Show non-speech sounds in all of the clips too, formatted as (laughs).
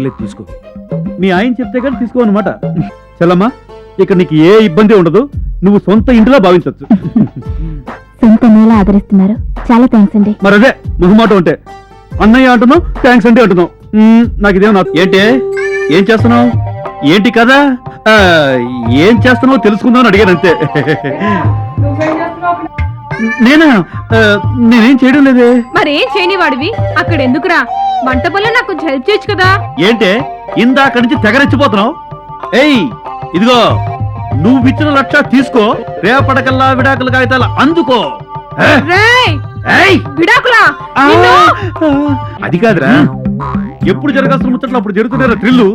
పర్లేదు తీసుకో. మీ ఆయన చెప్తే కానీ తీసుకో అనమాట చెల్లమ్మా ఇక్కడ నీకు ఏ ఇబ్బంది ఉండదు. నువ్వు సొంత ఇంటిలో భావించవచ్చు సొంత నేల ఆదరిస్తున్నారు. చాలా థ్యాంక్స్ అండి. మరి అదే మొహమాట ఉంటే అన్నయ్య అంటున్నావు థ్యాంక్స్ అంటే అంటున్నావు. మ్మ్, నాకు ఇదేం నా ఏంటి? ఏం చేస్తున్నావు? ఏంటి కదా ఆ, ఏం చేస్తున్నావు తెలుసుకుందామని అడిగాను అంతే. నేనా? నేనేం చేయడం లేదే. మరేం చేయని వాడివి? అక్కడ ఎందుకురా వంట పనులు నాకు కొంచెం హెల్ప్ చేయొచ్చు కదా. ఏంటే? ఇందాక నుంచి తెగరెచ్చిపోతున్నావు? ఏయ్ ఇదిగో నువ్వు ఇచ్చిన లక్ష తీసుకో రేపటికల్లా విడాకుల కాగితాలు అందుకో! విడాకులా! అది కాదురా. ఎప్పుడు జరగాల్సిన ముచ్చట్లు అప్పుడు జరుగుతున్నారా థ్రిల్లు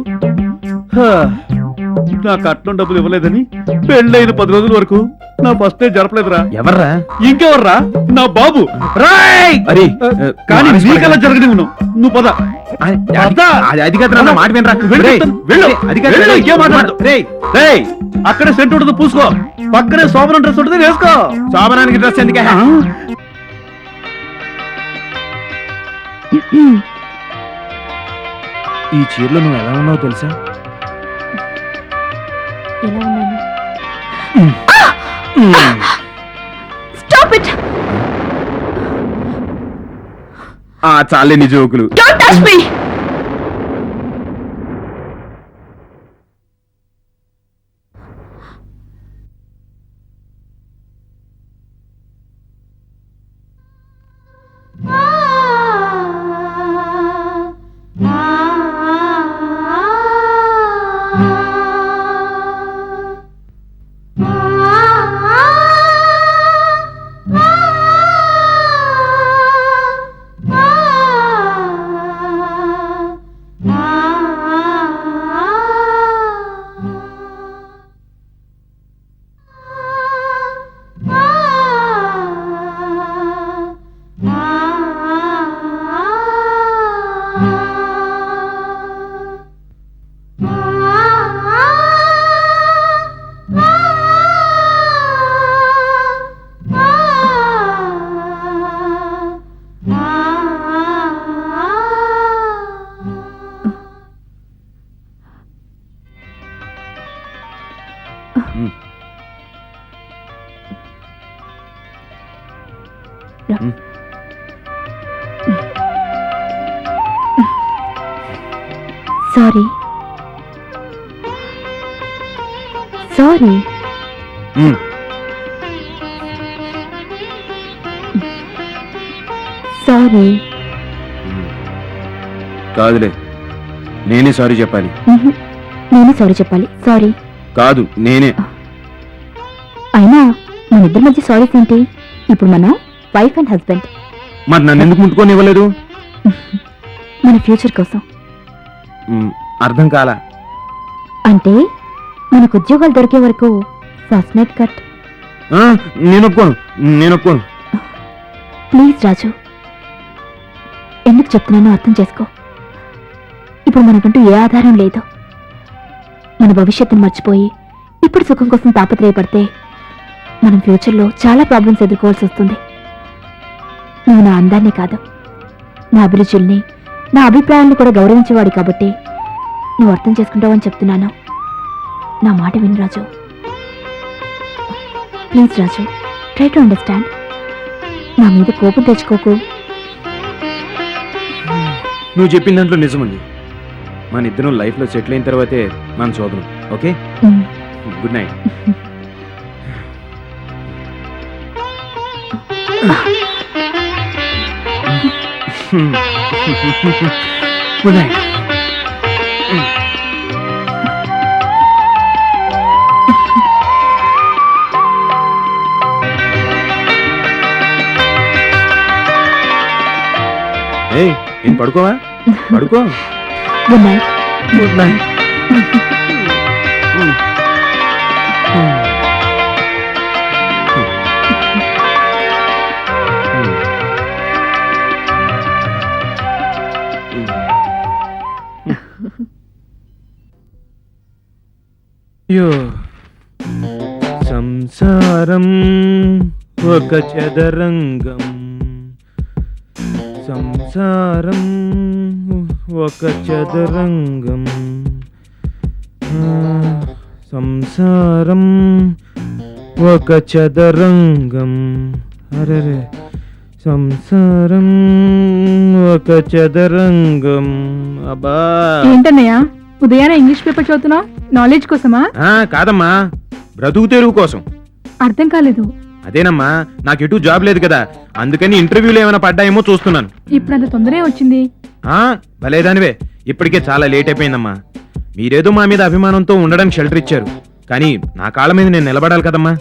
నా కట్నం డబ్బులు ఇవ్వలేదని పెళ్ళైన పది రోజుల వరకు నా ఫస్ట్ డే జరపలేదురా. ఎవర్రా? ఇంకెవర్రా? నా బాబు. రాయ్! అరే కానీ నీకలా జరగని ఉన్నావు నువ్వు? పద. మాట అక్కడే సెంట్ ఉంటుంది పూసుకో. పక్కనే శోభనం డ్రెస్ ఉంటుంది వేసుకో. శోభనానికి డ్రెస్ ఎందుకే? ఈ చీరలో నువ్వు ఎలా ఉన్నావు తెలుసా? ఎలా ఉన్నాను Stop it! ఆ చాలే నీ జోకులు Don't touch సారీ సారీ కాదులే నేనే సారీ చెప్పాలి. నేను సారీ చెప్పాలి. సారీ కాదు నేనే. అయినా మన ఇద్దరి మధ్య సారీస్ ఏంటి? ఇప్పుడు మనం వైఫ్ అండ్ హస్బెండ్ మరి నన్ను ఎందుకు ముట్టుకొని ఇవ్వలేదు మన ఫ్యూచర్ కోసం. అర్థం కాలా? అంటే మనకు ఉద్యోగాలు దొరికే వరకు ఫస్ట్ నైట్ కట్ ఆ, నేను ఒప్పుకోను నేను ఒప్పుకోను ప్లీజ్ రాజు ఎందుకు చెప్తున్నానో అర్థం చేసుకో. ఇప్పుడు మనకంటూ ఏ ఆధారం లేదు. మన భవిష్యత్తును మర్చిపోయి ఇప్పుడు సుఖం కోసం తాపత్రయపడితే మనం ఫ్యూచర్లో చాలా ప్రాబ్లమ్స్ ఎదుర్కోవాల్సి వస్తుంది. నువ్వు నా అందాన్ని కాదు నా అభిరుచుల్ని నా అభిప్రాయాలను కూడా గౌరవించేవాడు కాబట్టి నువ్వు అర్థం చేసుకుంటావని చెప్తున్నాను. నా మాట విను Raju. Please Raju try to understand నా మీద కోపం తెచ్చుకోకు. నువ్వు చెప్పిన దాంట్లో నిజముంది. మన ఇద్దరం లైఫ్లో సెటిల్ అయిన తర్వాతే మన శోభనం okay. Good night good night ఏయ్ ఏం పడుకోవా? పడుకో. గుడ్ నైట్ గుడ్ నైట్ యో. సంసారం ఒక చదరంగం. సంసారం ఒక చదరంగం. సంసారం ఒక చదరంగం. అరెరే సంసారం ఒక చదరంగం. అబ్బా! ఏంటన్నయ్య ఉదయాన్నే ఇంగ్లీష్ పేపర్ చదువుతున్నావు? నాలెడ్జ్ కోసమా? ఆ, కాదమ్మా బ్రతుకు తెరువు కోసం. అర్థం కాలేదు. అదేనమ్మా నాకు ఎటు జాబ్ లేదు కదా. అందుకని ఇంటర్వ్యూలు ఏమైనా పడ్డాయేమో చూస్తున్నాను. ఇప్పుడు అంత తొందరే వచ్చింది. ఆ భలేదానివే. ఇప్పటికే చాలా లేట్ అయిపోయిందమ్మా. మీరేదో మా మీద అభిమానంతో ఉండడానికి షెల్టర్ ఇచ్చారు. కానీ నా కాళ్ళ మీద నేను నిలబడాలి కదమ్మా.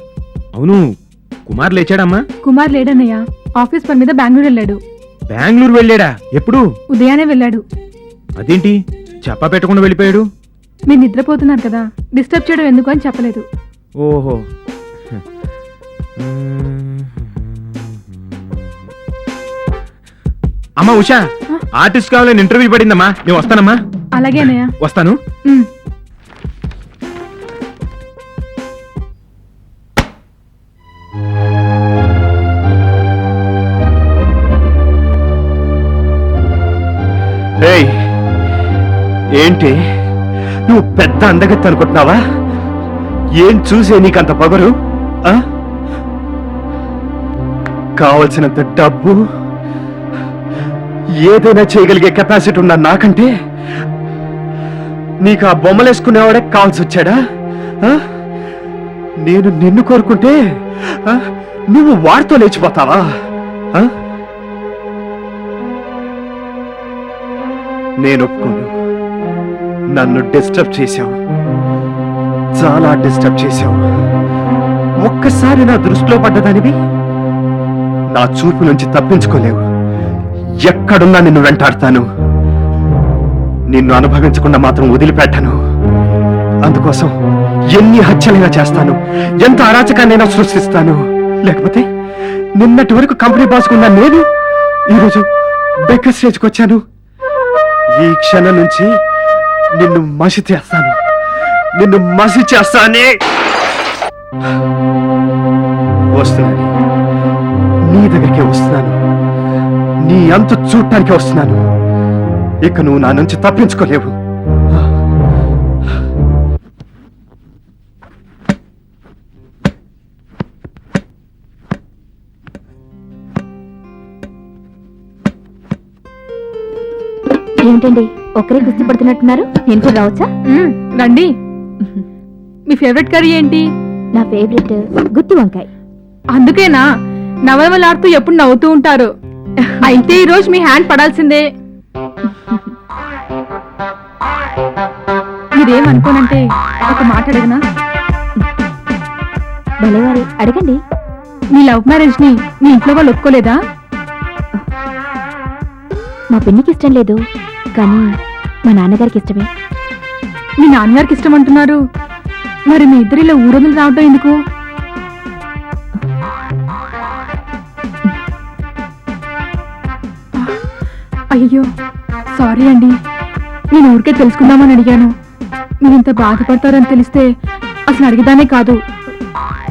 అవును కుమార్ లేచాడమ్మా. కుమార్ లేడన్నయ్య. ఆఫీస్ పని మీద బెంగళూరు వెళ్ళాడు. బెంగళూరు వెళ్ళాడా? ఎప్పుడు? ఉదయాన్నే వెళ్ళాడు. అదేంటి? చెప్ప పెట్టకుండా వెళ్ళిపోయాడు? మీరు నిద్రపోతున్నారు కదా. డిస్టర్బ్ చేయడం ఎందుకు అని చెప్పలేదు. ఓహో. అమ్మా ఉషా ఆర్టిస్ట్ కావాలని ఇంటర్వ్యూ పడిందమ్మా. నేను వస్తానమ్మా. అలాగే అన్నయ్య. వస్తాను. ఉమ్. ఏయ్ ఏంటి? నువ్వు పెద్ద అందగత్తి అనుకుంటున్నావా? ఏం చూసే నీకంత పొగరు? ఆ? కావలసినంత డబ్బు ఏదైనా చేయగలిగే కెపాసిటీ ఉన్న నాకంటే నీకు ఆ బొమ్మలేసుకునేవాడే కావాల్సి వచ్చాడా? ఆ? నేను నిన్ను కోరుకుంటే ఆ? నువ్వు వాడితో లేచిపోతావా? నేను ఒప్పుకోను. నన్ను డిస్టర్బ్ చేశావు. చాలా డిస్టర్బ్ చేశావు. ఒక్కసారి నా దృష్టిలో పడ్డదానివి నా చూపు నుంచి తప్పించుకోలేవు. ఎక్కడున్నా నిన్ను వెంటాడతాను. నిన్ను అనుభవించకుండా మాత్రం వదిలిపెట్టను. అందుకోసం ఎన్ని హత్యలైనా చేస్తాను. ఎంత అరాచకాన్నైనా సృష్టిస్తాను. లేకపోతే నిన్నటి వరకు కంపెనీ బాసుకున్న నేను ఈరోజు బెక్క స్టేజ్కి వచ్చాను. ఈ క్షణం నుంచి నిన్ను మసి చేస్తాను. నిన్ను మసి చేస్తానే. వస్తున్నాను నీ దగ్గరికి వస్తున్నాను. నీ అంతు చూడటానికి వస్తున్నాను. ఇక నువ్వు నా నుంచి తప్పించుకోలేవు. ఏమిటండి? ఒక్కరే కుస్తీ పడుతున్నట్టున్నారు? నేను కూడా రావచ్చా? రండి. మీ ఫేవరెట్ కర్రీ ఏంటి? నా ఫేవరెట్ గుత్తి వంకాయ. అందుకేనా? నవనవలాడుతూ ఎప్పుడు నవ్వుతూ ఉంటారు. అయితే ఈ రోజు మీ హ్యాండ్ పడాల్సిందే. మీరేం అనుకోనంటే ఒక మాట అడిగినా? భలేవారి అడగండి. మీ లవ్ మ్యారేజ్ని మీ ఇంట్లో వాళ్ళు ఒప్పుకోలేదా? మా పిన్నికి ఇష్టం లేదు కానీ మా నాన్నగారికి ఇష్టమే. మీ నాన్నగారికి ఇష్టం అంటున్నారు. మరి మీ ఇద్దరిలో ఊరొదులు రావటం ఎందుకు? అయ్యో సారీ అండి. నేను ఊరికే తెలుసుకుందామని అడిగాను. మీరు ఇంత బాధపడతారని తెలిస్తే అసలు అడిగేదానే కాదు.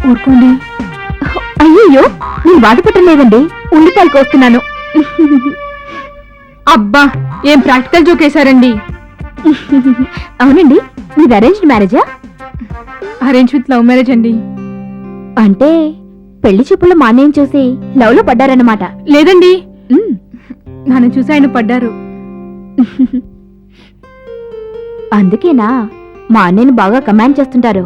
ఊరుకోండి. అయ్యయ్యో నేను బాధపడటం లేదండి. ఉల్లిపాయలు కోస్తున్నాను. అబ్బా ఏం ప్రాక్టికల్ జోక్ వేశారండి. అవునండి మీది అరేంజ్డ్ మ్యారేజా అరేంజ్ విత్ లవ్ మ్యారేజ్ అండి. అంటే పెళ్ళి చూపుల్లో మా అన్నయ్యని చూసి లవ్లో పడ్డారన్నమాట. లేదండి. నన్ను చూసి ఆయన పడ్డారు. అందుకేనా? మా అన్నయ్యని బాగా కమాండ్ చేస్తుంటారు.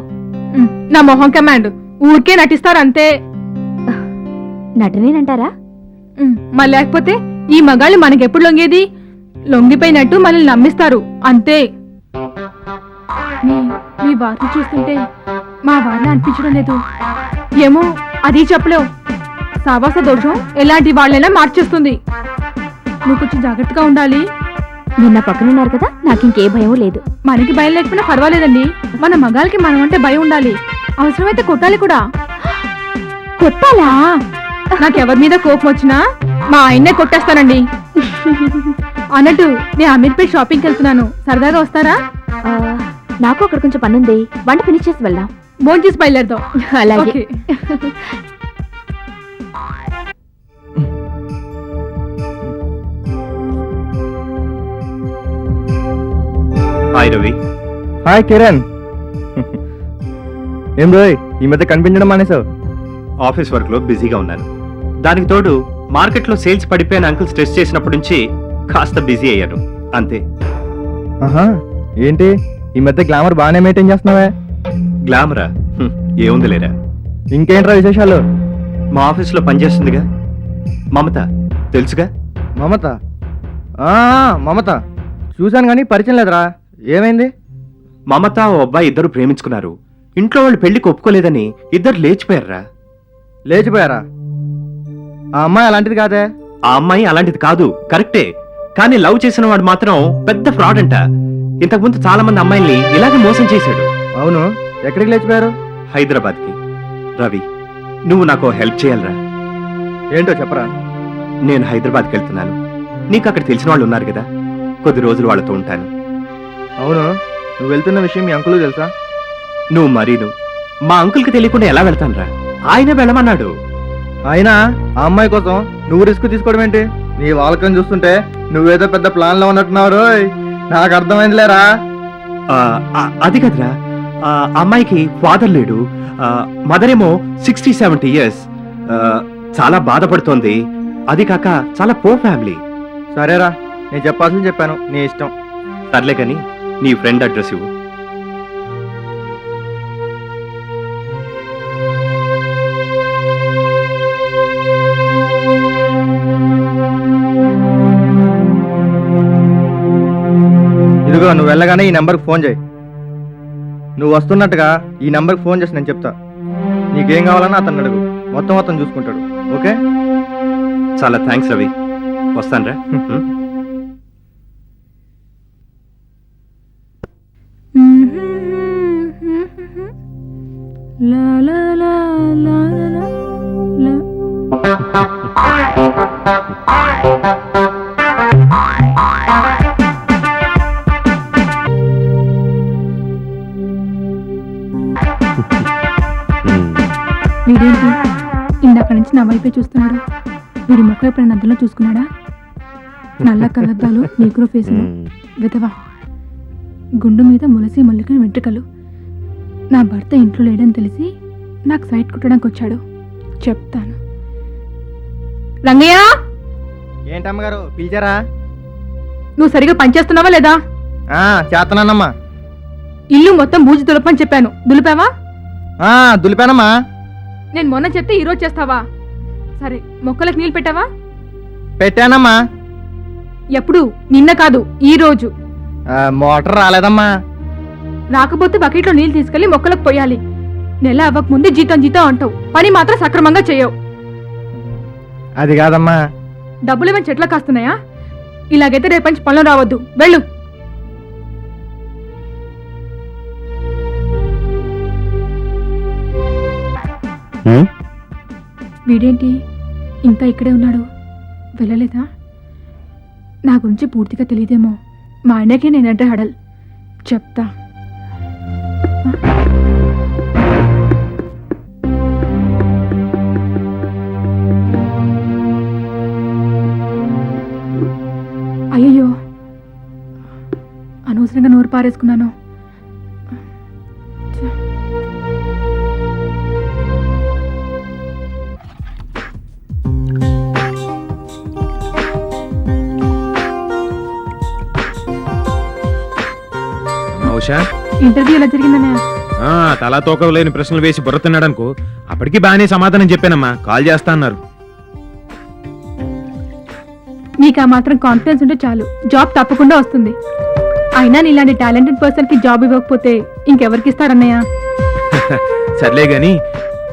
నా మొహం కమాండ్. ఊరికే నటిస్తారు అంతే నటనేనంటారా మరి లేకపోతే ఈ మగాళ్ళు మనకెప్పుడు లొంగేది? లొంగిపోయినట్టు మనల్ని నమ్మిస్తారు అంతే. మీ వారిని చూస్తుంటే మా వారిని అనిపించడం లేదు. ఏమో అది చెప్పలేవు సావాస దోషం ఎలాంటి వాళ్ళైనా మార్చేస్తుంది. నువ్వు కొంచెం జాగ్రత్తగా ఉండాలి. మీరు నా పక్కన ఉన్నారు కదా నాకు ఇంకే భయం లేదు. మనకి భయం లేకపోయినా పర్వాలేదండి. మన మగాళ్ళకి మనం అంటే భయం ఉండాలి. అవసరమైతే కొట్టాలి కూడా. కొట్టాలా? నాకెవరి మీద కోపం వచ్చినా మా ఆయన్నే కొట్టేస్తానండి. అన్నట్టు నేను అమీర్పేట్ షాపింగ్కి వెళ్తున్నాను. సరదాగా వస్తారా? నాకు అక్కడ కొంచెం పని ఉంది వంట ఫినిష్ చేసి వెళ్దాం. భోజనం చేసి బయలుదేరదాం. అలాగే. హాయ్ రవి. హాయ్ కిరణ్. ఏం రోయ్ ఈ మధ్య కనిపించడం మానేసావు ఆఫీస్ వర్క్లో బిజీగా ఉన్నాను. దానికి తోడు మార్కెట్లో సేల్స్ పడిపోయిన అంకుల్ స్ట్రెస్ చేసినప్పటి నుంచి కాస్త బిజీ అయ్యాను. అంతే. ఆహా ఏంటి? ఈ మధ్య గ్లామర్ బాగానే మెయింటైన్ చేస్తున్నావే? గ్లామరా? హ్మ్, ఏముంది లేరా ఇంకేంట్రా విశేషాలు? మా ఆఫీస్లో పనిచేస్తుందిగా. మమత తెలుసుగా? మమత? ఆ, మమత. చూశాను కానీ పరిచయం లేదురా. ఏమైంది? మమత ఓ అబ్బాయి ఇద్దరు ప్రేమించుకున్నారు. ఇంట్లో వాళ్ళు పెళ్ళికి ఒప్పుకోలేదని ఇద్దరు లేచిపోయారా? లేచిపోయారా? ఆ అమ్మాయి అలాంటిది కాదే? ఆ అమ్మాయి అలాంటిది కాదు కరెక్టే. కానీ లవ్ చేసిన వాడు మాత్రం పెద్ద ఫ్రాడ్ అంట. ఇంతకుముందు చాలా మంది అమ్మాయిల్ని ఇలాగే మోసం చేశాడు. అవును. ఎక్కడికి లేచిపోయారు? హైదరాబాద్కి. రవి నువ్వు నాకు హెల్ప్ చేయాలరా. ఏంటో చెప్పరా? నేను హైదరాబాద్కి వెళ్తున్నాను. నీకు అక్కడ తెలిసిన వాళ్ళు ఉన్నారు కదా. కొద్ది రోజులు వాళ్ళతో ఉంటాను. అవును? నువ్వు వెళ్తున్న విషయం మీ అంకులు తెలుసా? నువ్వు మరీను. మా అంకుల్కి తెలియకుండా ఎలా వెళ్తానురా? ఆయన వెళ్ళమన్నాడు. అయినా ఆ అమ్మాయి కోసం నువ్వు రిస్క్ తీసుకోవడం ఏంటి? నీ వాళ్ళకం చూస్తుంటే నువ్వేదో పెద్ద ప్లాన్లో ఉన్నట్టున్నావు రోయ్. నాకు అర్థమైందిలేరా? ఆ, ఆ, అది కదరా. ఆ అమ్మాయికి ఫాదర్ లేడు. మదర్ ఏమో సిక్స్టీ సెవెంటీ ఇయర్స్ చాలా బాధపడుతోంది. అది కాక చాలా పో ఫ్యామిలీ సరేరా నేను చెప్పాల్సింది చెప్పాను. నీ ఇష్టం. సర్లే కానీ నీ ఫ్రెండ్ అడ్రస్ ఇవ్వు. ఇదిగో నువ్వు వెళ్ళగానే ఈ నెంబర్కి ఫోన్ చేయి. నువ్వు వస్తున్నట్టుగా ఈ నెంబర్కి ఫోన్ చేసి నేను చెప్తా. నీకేం కావాలన్నా అతను అడుగు. మొత్తం మొత్తం చూసుకుంటాడు. ఓకే? చాలా థ్యాంక్స్ రవి. వస్తానరా. లా (laughs) వీడేంటి? ఇందాక నుంచి నా వైపే చూస్తున్నాడు. వీడి ముఖం ఎప్పుడైనా అద్దంలో చూసుకున్నాడా? నల్ల కలద్దాలు నీకులో ఫేసులు. విధవా గుండు మీద ములసి మల్లికని వెంట్రుకలు. నా భర్త ఇంట్లో లేడని తెలిసి నాకు సైట్ కుట్టడానికి వచ్చాడు. చెప్తాను. రంగయ్య! ఏంటమ్మగారు పిలిచారా? నువ్వు సరిగా పనిచేస్తున్నావా లేదా? చేస్తున్నానమ్మా. ఇల్లు మొత్తం బూజు దులపని చెప్పాను. దులిపావా? దులిపానమ్మా. నేను మొన్న చెప్తే ఈరోజు చేస్తావా? సరే మొక్కలకు నీళ్ళు పెట్టావా? పెట్టానమ్మా. ఎప్పుడు? నిన్న కాదు ఈ రోజు. మోటార్ రాలేదమ్మా. రాకపోతే బకెట్లో నీళ్ళు తీసుకెళ్ళి మొక్కలకు పోయాలి. నెల అవ్వక ముందే జీతం జీతం అంటావు. పని మాత్రం సక్రమంగా చేయవు. అది కాదమ్మా. డబ్బులు ఏమైనా చెట్లకు కాస్తున్నాయా? ఇలాగైతే రేపటి నుంచి పనులు రావద్దు. వెళ్ళు. వీడేంటి? ఇంకా ఇక్కడే ఉన్నాడు. వెళ్ళలేదా? నా గురించి పూర్తిగా తెలియదేమో. మా ఆయనకే నేనంటే హడల్. చెప్తా. అయ్యో అనవసరంగా నోరు పారేసుకున్నాను. ఉషా ఇంటర్వ్యూ ఎలా జరిగిందన్నయ్య ఆ, తలా తోక లేని ప్రశ్నలు వేసి బుర్రతున్నాడు అనుకో అప్పటికి బాగానే సమాధానం చెప్పానమ్మా. కాల్ చేస్తా అన్నారు. నీకు ఆ మాత్రం కాన్ఫిడెన్స్ ఉంటే చాలు. జాబ్ తప్పకుండా వస్తుంది. అయినా నీలాంటి టాలెంటెడ్ పర్సన్కి జాబ్ ఇవ్వకపోతే ఇంకెవరికి ఇస్తారన్నయ్య? (laughs) సర్లే గాని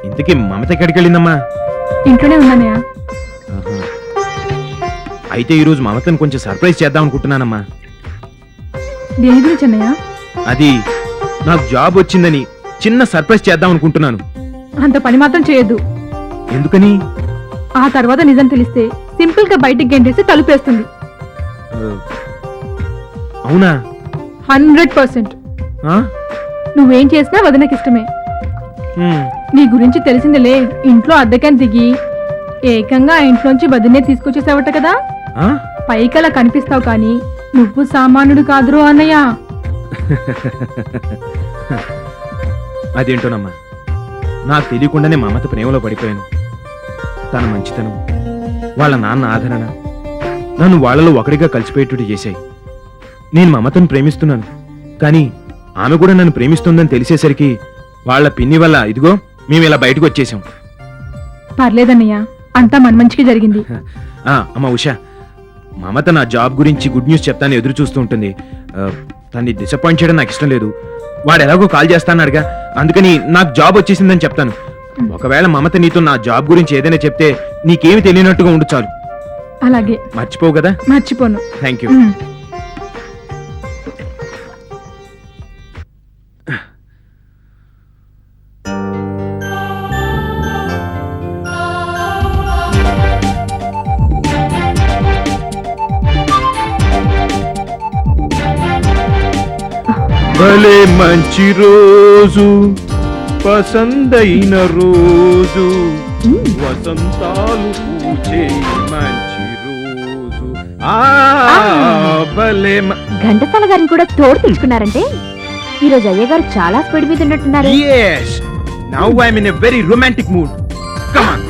ఇంతకీ మమత ఎక్కడికి వెళ్ళిందమ్మా ఇంట్లోనే ఉందన్నయ్య ఆహా. అయితే ఈరోజు మమతను కొంచెం సర్ప్రైజ్ చేద్దాం అనుకుంటున్నానమ్మా. దేని గురించి అన్నయ్య? అది నాకు జాబ్ వచ్చిందని చిన్న సర్ప్రైజ్ చేద్దాం అనుకుంటున్నాను. అంత పని మాత్రం చేయొద్దు. ఎందుకని? ఆ తర్వాత నిజం తెలిస్తే సింపుల్గా బయటికి గెంటేసి తలుపేస్తుంది. అవునా? Hundred percent. ఆ? నువ్వేం చేసినా వదినకి ఇష్టమే. హ్మ్. నీ గురించి తెలిసిందిలే ఇంట్లో అద్దెకని దిగి ఏకంగా ఆ ఇంట్లోంచి వదినే తీసుకొచ్చేసావట కదా? ఆ? పైకి అలా కనిపిస్తావు కానీ నువ్వు సామాన్యుడు కాదురు అన్నయ్య. అదేంటోనమ్మా? నాకు తెలియకుండానే మా అమ్మత ప్రేమలో పడిపోయాను. తన మంచితనం వాళ్ళ నాన్న ఆదరణ నన్ను వాళ్ళలో ఒకడిగా కలిసిపోయేటట్టు చేశాయి. నేను మా అమ్మతను ప్రేమిస్తున్నాను కానీ ఆమె కూడా నన్ను ప్రేమిస్తుందని తెలిసేసరికి వాళ్ళ పిన్ని వల్ల ఇదిగో మేము ఇలా బయటకు వచ్చేసాం పర్లేదన్నయ్య అంతా మన మంచికి జరిగింది. (laughs) అమ్మ ఉషా మమత నా జాబ్ గురించి గుడ్ న్యూస్ చెప్తాను ఎదురు చూస్తూ ఉంటుంది. తన్ని డిసప్పాయింట్ చేయడం నాకు ఇష్టం లేదు. వాడు ఎలాగో కాల్ చేస్తాన్నాడుగా. అందుకని నాకు జాబ్ వచ్చేసిందని చెప్తాను. ఒకవేళ మమత నీతో నా జాబ్ గురించి ఏదైనా చెప్తే నీకేమి తెలియనట్టుగా ఉండు చాలు. అలాగే. మర్చిపోవు కదా? మర్చిపోను. థ్యాంక్ యూ మంచి రోజు పసందైన రోజు వసంతాలు పూచే మంచి రోజు ఆ భలే మ- ఘంటసాల గారిని కూడా తోడు తెచ్చుకున్నారంటే ఈ రోజు అయ్య గారు చాలా స్పీడ్ మీద ఉన్నట్టున్నారు Yes. Now I'm in a very romantic mood. Come on.